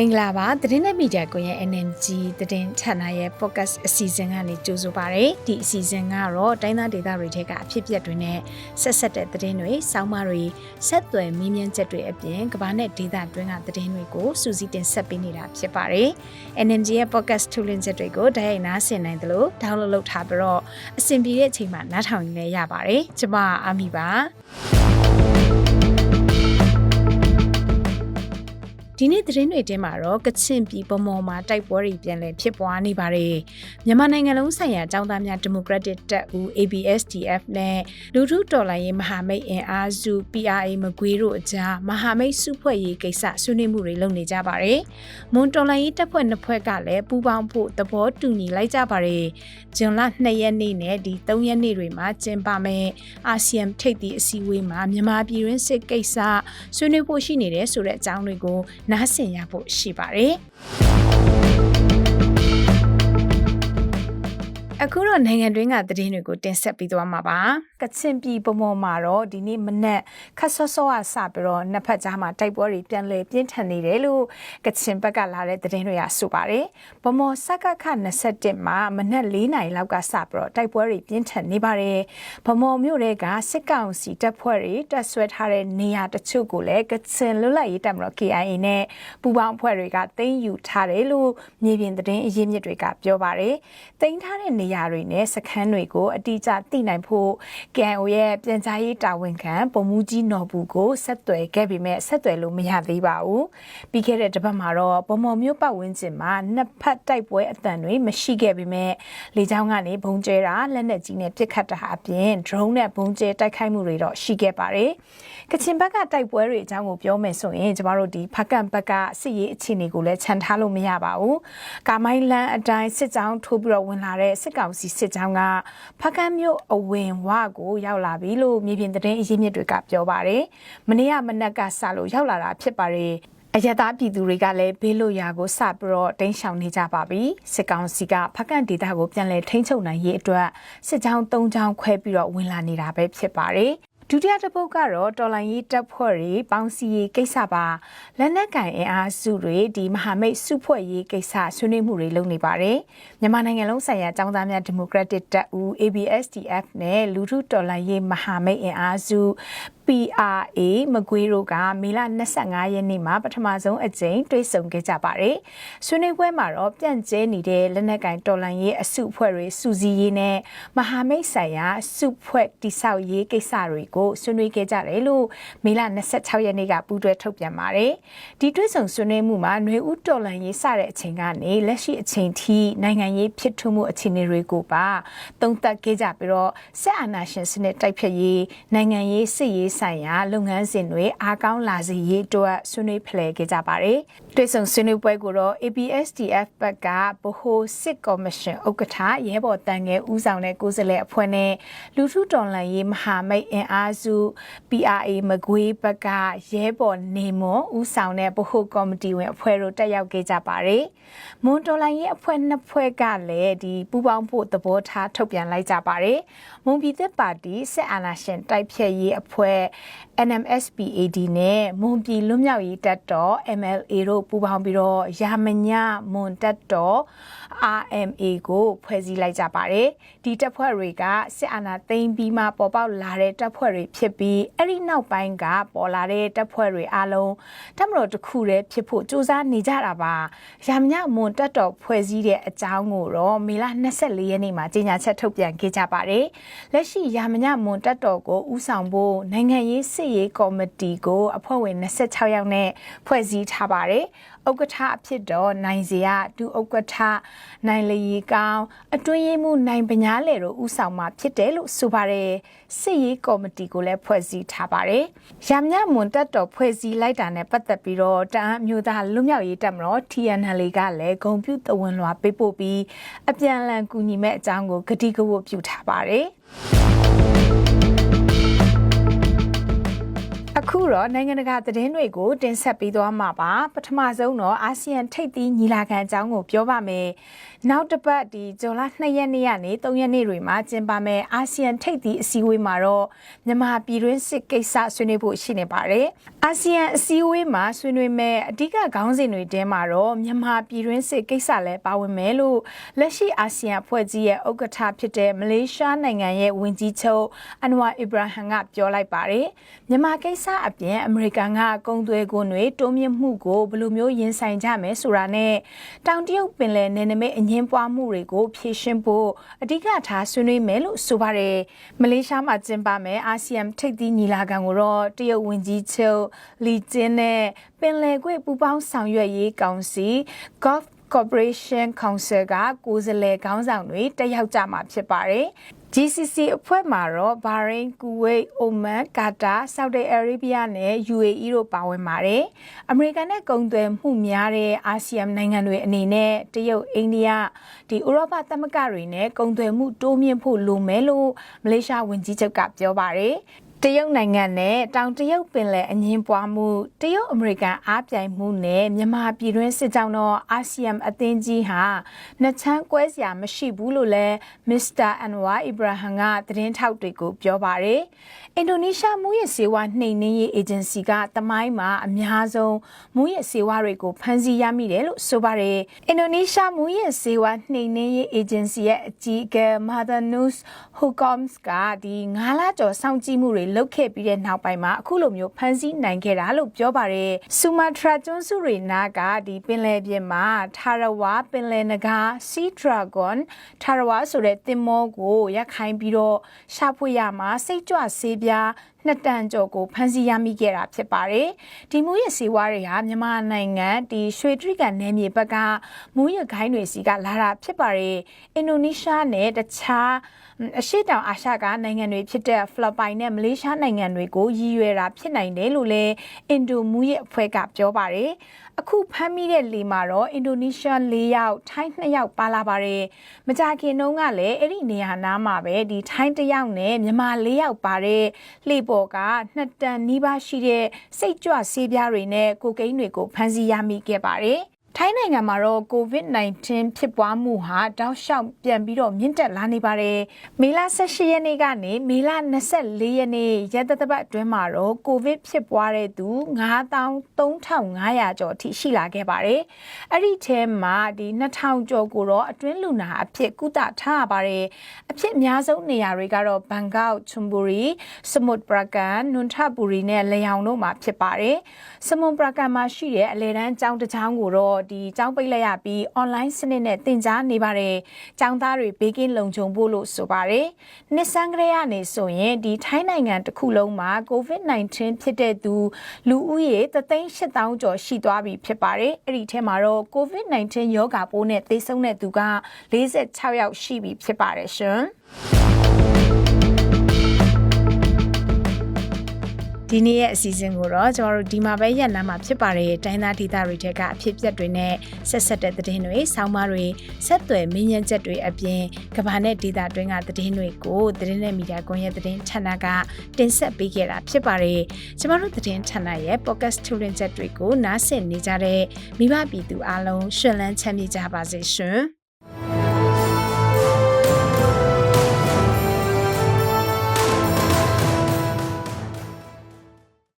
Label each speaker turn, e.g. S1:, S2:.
S1: မင်္ဂလာပါသတင်းနဲ့မီဒီယာကွန်ရဲ့ NNG သတင်းဌာနရဲ့ podcast အစီအစဉ်ကနေကြိုဆိုပါရစေဒီအစီအစဉ်ကတော့တိုင်းသားဒေသတွေထဲကအဖြစ်အပျက်တွေနဲ့ဆက်ဆက်တဲ့သတင်းတွေစောင်းမတွေဆက်သွယ်မင်းမြန်းချက်တွေအပြင်ကမ္ဘာနဲ့ဒေသတွင်းကသတင်းတွေကိုစူးစီးတင်ဆက်ပေးနေတာဖြစ်ပါတယ် NNG ရဲ့ podcast ထုတ်လွှင့်ချက်တွေကိုတိုက်ရိုက်နားဆင်နိုင်တယ်လို့ download လုပ်ထားပြီးတော့အဆင်ပြေတဲ့အချိန်မှာနားထောင်ရင်လည်းရပါတယ်ကျွန်မအာမီပါ ဒီနေ့သတင်းတွေတင်းမှာတော့ကချင်ပြည်ပမော်မှာတိုက်ပွဲတွေပြန်လည်ဖြစ်ပွားနေပါတယ်။မြန်မာနိုင်ငံလုံးဆိုင်ရာចောင်းသားများဒီမိုကရက်တစ်တပ်ဦး ABSDF နဲ့လူထုတော်လှန်ရေးမဟာမိတ်အင်အားစု PRA မကွေးတို့အကြားမဟာမိတ်စုဖွဲ့ရေးကိစ္စဆွေးနွေးမှုတွေလုပ်နေကြပါတယ်။မွန်တော်လှန်ရေးတပ်ဖွဲ့နှစ်ဖွဲ့ကလည်းပူးပေါင်းဖို့သဘောတူညီလိုက်ကြပါတယ်။ဂျွန်လ2ရက်နေ့နဲ့ဒီ3ရက်နေ့တွေမှာကျင်းပမယ်အာဆီယံထိပ်သီးအစည်းအဝေးမှာမြန်မာပြည်တွင်းစစ်ကိစ္စဆွေးနွေးဖို့ရှိနေတယ်ဆိုတဲ့အကြောင်းတွေကိုနားဆင်ရဖို့ရှိပါတယ်။ အခုတော့နိုင်ငံတွင်းကသတင်းတွေကိုတင်ဆက်ပြီးသွားမှာပါကချင်ပြည်ပမော်မှာတော့ဒီနေ့မနက်ခတ်ဆော့ဆော့အစပြီးတော့နှစ်ဖက်ကြားမှာတိုက်ပွဲတွေပြန်လည်ပြင်းထန်နေတယ်လို့ကချင်ဘက်ကလာတဲ့သတင်းတွေကဆိုပါတယ်ပမော်စကခ21မှာမနက်၄နာရီလောက်ကစပြီးတော့တိုက်ပွဲတွေပြင်းထန်နေပါတယ်ပမော်မြို့တွေကစစ်ကောင်စီတပ်ဖွဲ့တွေတပ်ဆွဲထားတဲ့နေရာတချို့ကိုလည်းကချင်လွတ်လပ်ရေးတပ်မတော် KIA နဲ့ပူးပေါင်းအဖွဲ့တွေကသိမ်းယူထားတယ်လို့မြေပြင်သတင်းအရင်းမြစ်တွေကပြောပါတယ်သိမ်းထားတဲ့နေရာတွေနဲ့စခန်းတွေကိုအတိအကျသိနိုင်ဖို့ KNO ရဲ့ပြန်ကြားရေးတာဝန်ခံပုံမူကြီးနော်ဘူးကိုဆက်သွယ်ခဲ့ပေမဲ့ဆက်သွယ်လို့မရသေးပါဘူး။ပြီးခဲ့တဲ့တစ်ပတ်မှာတော့ပုံမော်မျိုးပတ်ဝန်းကျင်မှာနှစ်ဖက်တိုက်ပွဲအတန်တွေမရှိခဲ့ပေမဲ့လေကြောင်းကနေဘုံကျဲတာလက်နက်ကြီးနဲ့ပစ်ခတ်တာအပြင် drone နဲ့ဘုံကျဲတိုက်ခိုက်မှုတွေတော့ရှိခဲ့ပါတယ်။ကချင်ဘက်ကတိုက်ပွဲတွေအကြောင်းကိုပြောမယ်ဆိုရင်ကျမတို့ဒီဖကန်ဘက်ကစစ်ရေးအခြေအနေကိုလည်းခြံထားလို့မရပါဘူး။ကာမိုင်းလန်အတိုင်းစစ်ကြောင်းထိုးပြီးတော့ဝင်လာတဲ့စစ်ကောင်စီစစ်ကြောင်းကဖကန်းမြို့အဝင်ဝကိုရောက်လာပြီလို့မြေပြင်သတင်းအရင်းမြစ်တွေကပြောပါတယ်။မနေ့ကမနက်ကစလို့ရောက်လာတာဖြစ်ပါတယ်။အရသာပြည်သူတွေကလည်းဘေးလို့ရာကိုစပြီးတော့တင်းရှောင်နေကြပါပြီစစ်ကောင်စီကဖကန့်ဒေတာကိုပြန်လည်ထိန်းချုပ်နိုင်ရေးအတွက်စစ်ကြောင်း၃ကြောင်းခွဲပြီးတော့ဝင်လာနေတာပဲဖြစ်ပါတယ် ဒုတိယတစ်ပုတ်ကတော့တော်လိုင်းရေးတပ်ဖွဲ့တွေပေါင်းစည်းရေးကိစ္စပါလက်နက်ကင်အင်အားစုတွေဒီမဟာမိတ်စုဖွဲ့ရေးကိစ္စဆွေးနွေးမှုတွေလုပ်နေပါတယ်မြန်မာနိုင်ငံလုံးဆိုင်ရာចောင်းသားများဒီမိုကရက်တစ်တပ်ဦး ABSDF နဲ့လူထုတော်လိုင်းရေးမဟာမိတ်အင်အားစု PRA မကွေးတို့ကမေလ25ရက်နေ့မှာပထမဆုံးအကြိမ်တွေ့ဆုံခဲ့ကြပါတယ်။ဆွေးနွေးပွဲမှာတော့ပြန့်ကျဲနေတဲ့လက်နက်ကင်တော်လှန်ရေးအစုအဖွဲ့တွေစူးစီးရေးနဲ့မဟာမိတ်ဆိုင်ရာစုဖွဲ့တိဆောက်ရေးကိစ္စတွေကိုဆွေးနွေးခဲ့ကြတယ်လို့မေလ26ရက်နေ့ကပူးတွဲထုတ်ပြန်ပါတယ်။ဒီတွေ့ဆုံဆွေးနွေးမှုမှာຫນွေဦးတော်လှန်ရေးစတဲ့အချိန်ကနေလက်ရှိအချိန်ထိနိုင်ငံရေးဖြစ်ထွန်းမှုအခြေအနေတွေကိုပါသုံးသပ်ခဲ့ကြပြီးတော့စစ်အာဏာရှင်စနစ်တိုက်ဖျက်ရေးနိုင်ငံရေးစစ်ရေးဆိုင်ရာလုပ်ငန်းစဉ်တွေအားကောင်းလာစေရေးအတွက်ဆွေးနွေးဖလှယ်ခဲ့ကြပါတယ်။တွေ့ဆုံဆွေးနွေးပွဲကိုတော့ ABSDF ဘက်ကဗဟိုစစ်ကော်မရှင်ဥက္ကဋ္ဌရဲဘော်တန်ငယ်ဦးဆောင်တဲ့ကိုယ်စားလှယ်အဖွဲ့နဲ့လူထုတော်လှန်ရေးမဟာမိတ်အင်အားစု PRA မကွေးဘက်ကရဲဘော်နေမွန်ဦးဆောင်တဲ့ဗဟိုကော်မတီဝင်အဖွဲ့တို့တက်ရောက်ခဲ့ကြပါတယ်။မွန်တော်လှန်ရေးအဖွဲ့နှစ်ဖွဲ့ကလည်းဒီပူးပေါင်းဖို့သဘောထားထုတ်ပြန်လိုက်ကြပါတယ်။မွန်ပြည်သက်ပါတီစစ်အာဏာရှင်တိုက်ဖျက်ရေးအဖွဲ့ NMSPAD နဲ့မွန်ပြည်လွတ်မြောက်ရေးတပ်တော် MLA တို့ပူးပေါင်းပြီးတော့ရာမညမွန်တပ်တော် RMA ကိုဖွဲ့စည်းလိုက်ကြပါတယ်။ဒီတပ်ဖွဲ့တွေကစစ်အာဏာသိမ်းပြီးမှပေါ်ပေါက်လာတဲ့တပ်ဖွဲ့တွေဖြစ်ပြီးအဲ့ဒီနောက်ပိုင်းကပေါ်လာတဲ့တပ်ဖွဲ့တွေအလုံးတပ်မတော်တစ်ခုတည်းဖြစ်ဖို့စူးစမ်းနေကြတာပါ။ရာမညမွန်တပ်တော်ဖွဲ့စည်းတဲ့အကြောင်းကိုတော့မေလ24ရက်နေ့မှာကြေညာချက်ထုတ်ပြန်ခဲ့ကြပါတယ်။လက်ရှိရာမညမွန်တပ်တော်ကိုဦးဆောင်ဖို့နိုင်ငံရေးစစ်ရေးကော်မတီကိုအဖွဲ့ဝင်26ယောက်နဲ့ဖွဲ့စည်းထားပါတယ်။ဥက္ကဋ္ဌအဖြစ်တော့နိုင်စရာဒုဥက္ကဋ္ဌနိုင်လီကောင်းအတွင်းရေးမှူးနိုင်ပညာလေတို့ဦးဆောင်မှာဖြစ်တယ်လို့ဆိုပါတယ်စစ်ရေးကော်မတီကိုလည်းဖွဲ့စည်းထားပါတယ်ရမညမွန်တက်တော်ဖွဲ့စည်းလိုက်တာနဲ့ပတ်သက်ပြီးတော့တအန်းမျိုးသားလွတ်မြောက်ရေးတပ်မတော် TNL ကလည်းဂုံပြူတဝန်လွှာပေးပို့ပြီးအပြန်အလှန်ကူညီမဲ့အကြောင်းကိုဂတိကဝတ်ပြုထားပါတယ် တော့နိုင်ငံတကာသတင်းတွေကိုတင်ဆက်ပေးသွားမှာပါပထမဆုံးတော့အာဆီယံထိပ်သီးညီလာခံအကြောင်းကိုပြောပါမယ်နောက်တစ်ပတ်ဒီဇွန်လ2ရက်နေ့ကနေ3ရက်နေ့တွေမှာကျင်းပမယ့်အာဆီယံထိပ်သီးအစည်းအဝေးမှာတော့မြန်မာပြည်တွင်းစစ်ကိစ္စဆွေးနွေးဖို့ရှိနေပါတယ်။ အာဆီယံအစည်းအဝေးမှာဆွေးနွေးမယ့်အဓိကခေါင်းစဉ်တွေထဲမှာတော့မြန်မာပြည်တွင်းစစ်ကိစ္စလည်းပါဝင်မယ်လို့လက်ရှိအာဆီယံအဖွဲ့ကြီးရဲ့ဥက္ကဋ္ဌဖြစ်တဲ့မလေးရှားနိုင်ငံရဲ့ဝန်ကြီးချုပ်အန်ဝါအီဘရာဟန်ကပြောလိုက်ပါတယ်။မြန်မာကိစ္စအပြင်အမေရိကန်ကကုန်သွယ်ခွန်တွေတိုးမြင့်မှုကိုဘယ်လိုမျိုးရင်ဆိုင်ကြမယ်ဆိုတာနဲ့တောင်တရုတ်ပင်လယ်နယ်နိမိတ်အငင်းပွားမှုတွေကိုဖြေရှင်းဖို့အဓိကထားဆွေးနွေးမယ်လို့ဆိုပါတယ်။မလေးရှားမှာကျင်းပမယ်အာဆီယံထိပ်သီးညီလာခံကိုတော့တရုတ်ဝန်ကြီးချုပ်လီကျင်းနဲ့ပင်လယ်ကွေ့ပူးပေါင်းဆောင်ရွက်ရေးကောင်စီ Gulf Corporation Council ကကိုယ်စားလှယ်ခေါင်းဆောင်တွေတက်ရောက်ကြမှာဖြစ်ပါတယ်။ GCC အဖွဲ့မှာတော့ဘာရိန်း၊ကူဝိတ်၊အိုမန်၊ကာတာ၊ဆောက်ဒီအာရေဗျနဲ့ UAE တို့ပါဝင်ပါတယ်။အမေရိကန်နဲ့ကုန်သွယ်မှုများတဲ့အာဆီယံနိုင်ငံတွေအနေနဲ့တရုတ်၊အိန္ဒိယဒီဥရောပသမဂ္ဂတွေနဲ့ကုန်သွယ်မှုတိုးမြင့်ဖို့လိုမယ်လို့မလေးရှားဝန်ကြီးချုပ်ကပြောပါတယ်။ တရုတ်နိုင်ငံနဲ့တောင်တရုတ်ပင်လယ်အငင်းပွားမှုတရုတ်အမေရိကန်အားပြိုင်မှုနဲ့မြန်မာပြည်တွင်းစစ်ကြောင်းတော့အာဆီယံအသင်းကြီးဟာနှစ်ချမ်းကွဲစရာမရှိဘူးလို့လည်းမစ္စတာအန်ဝါအီဘရာဟန်ကသတင်းထောက်တွေကိုပြောပါတယ်အင်ဒိုနီးရှားမူရစ်စေဝါနှိမ်နင်းရေးအေဂျင်စီကတမိုင်းမှာအများဆုံးမူရစ်စေဝါတွေကိုဖမ်းဆီးရမိတယ်လို့ဆိုပါတယ်အင်ဒိုနီးရှားမူရစ်စေဝါနှိမ်နင်းရေးအေဂျင်စီရဲ့အကြီးအကဲမာဒါနုစ်ဟူကောမ်စ်ကဒီ9လကျော်စောင့်ကြည့်မှုတွေလုပ်ခဲ့ပြီးတဲ့နောက်ပိုင်းမှာအခုလိုမျိုးဖမ်းဆီးနိုင်ခဲ့တာလို့ပြောပါတယ်ဆူမာထရာကျွန်းစုတွေနာကဒီပင်လယ်ပြင်မှာထာရဝါပင်လယ်နဂါစီဒရာဂွန်ထာရဝါဆိုတဲ့တင်မောကိုရက်ခိုင်းပြီးတော့ရှာဖွေရမှာစိတ်ကြွဆေးပြားနှစ်တန်ကျော်ကိုဖမ်းဆီးရမိခဲ့တာဖြစ်ပါတယ်။ဒီမူရစီဝါတွေဟာမြန်မာနိုင်ငံဒီရွှေတြိကန်နယ်မြေဘက်ကမူရခိုင်းတွေစီကလာတာဖြစ်ပါတယ်။အင်ဒိုနီးရှားနဲ့တခြားအရှေ့တောင်အာရှကနိုင်ငံတွေဖြစ်တဲ့ဖိလစ်ပိုင်နဲ့မလေးရှားနိုင်ငံတွေကိုရည်ရွယ်တာဖြစ်နိုင်တယ်လို့လည်းအင်ဒိုမူရအဖွဲ့ကပြောပါတယ်။ အခုဖမ်းမိတဲ့လေမှာတော့အင်ဒိုနီးရှား၄ယောက်ထိုင်း2ယောက်ပါလာပါတယ်မကြခင်တုန်းကလည်းအဲ့ဒီနေရာနားမှာပဲဒီထိုင်း1ယောက်နဲ့မြန်မာ၄ယောက်ပါတဲ့လှေပေါ်ကနှစ်တန်နီးပါးရှိတဲ့စိတ်ကြွဆေးပြားတွေနဲ့ကိုကိန်းတွေကိုဖမ်းဆီးရမိခဲ့ပါတယ် ထိုင်းနိုင်ငံမှာတော့ COVID-19 ဖြစ်ပွားမှုဟာတောက်လျှောက်ပြန်ပြီးတော့မြင့်တက်လာနေပါတယ်။မေလ18ရက်နေ့ကနေမေလ24ရက်နေ့ရက်သတ္တပတ်အတွင်းမှာတော့ COVID ဖြစ်ပွားတဲ့သူ93,500ကျော်အထိရှိလာခဲ့ပါတယ်။အဲ့ဒီထဲမှာဒီ2000ကျော်ကိုတော့အတွင်းလူနာအဖြစ်ကုသထားရပါတယ်။အဖြစ်အများဆုံးနေရာတွေကတော့ဘန်ကောက်၊ချွန်ဘူရီ၊စမုတ်ပရာကန်၊နွန်ထပူရီနဲ့လျောင်တို့မှာဖြစ်ပါတယ်။စမွန်ပရာကန်မှာရှိတဲ့အလဲတန်းကျောင်းတစ်ကျောင်းကိုတော့ဒီကျောင်းပိတ်လိုက်ရပြီး online စနစ်နဲ့သင်ကြားနေပါတယ်။ကျောင်းသားတွေဘေးကင်းလုံခြုံဖို့လို့ဆိုပါတယ်။နှစ်ဆန်းကလေးကနေဆိုရင်ဒီထိုင်းနိုင်ငံတစ်ခုလုံးမှာ COVID-19 ဖြစ်တဲ့သူလူဦးရေ3,800ကျော်ရှိသွားပြီဖြစ်ပါတယ်။အဲ့ဒီထဲမှာတော့ COVID-19 ရောဂါပိုးနဲ့သေဆုံးတဲ့သူက46ယောက်ရှိပြီဖြစ်ပါတယ်ရှင်။ ဒီနေ့ရဲ့အစီအစဉ်ကိုတော့ကျမတို့ဒီမှာပဲရက်လမ်းမှာဖြစ်ပါတယ်တိုင်းသားဒေသတွေထဲကအဖြစ်အပျက်တွေနဲ့ဆက်ဆက်တဲ့သတင်းတွေဆောင်းပါးတွေဆက်သွယ်မင်းညံချက်တွေအပြင်ကဘာနဲ့ဒေသတွင်းကသတင်းတွေကိုသတင်းနဲ့မီဒီယာကွန်ရက်သတင်းဌာနကတင်ဆက်ပေးခဲ့တာဖြစ်ပါတယ်ကျမတို့သတင်းဌာနရဲ့ podcast ထုတ်လွှင့်ချက်တွေကိုနားဆင်နေကြတဲ့မိဘပြည်သူအားလုံးရှင်လန်းချမ်းမြေ့ကြပါစေရှင်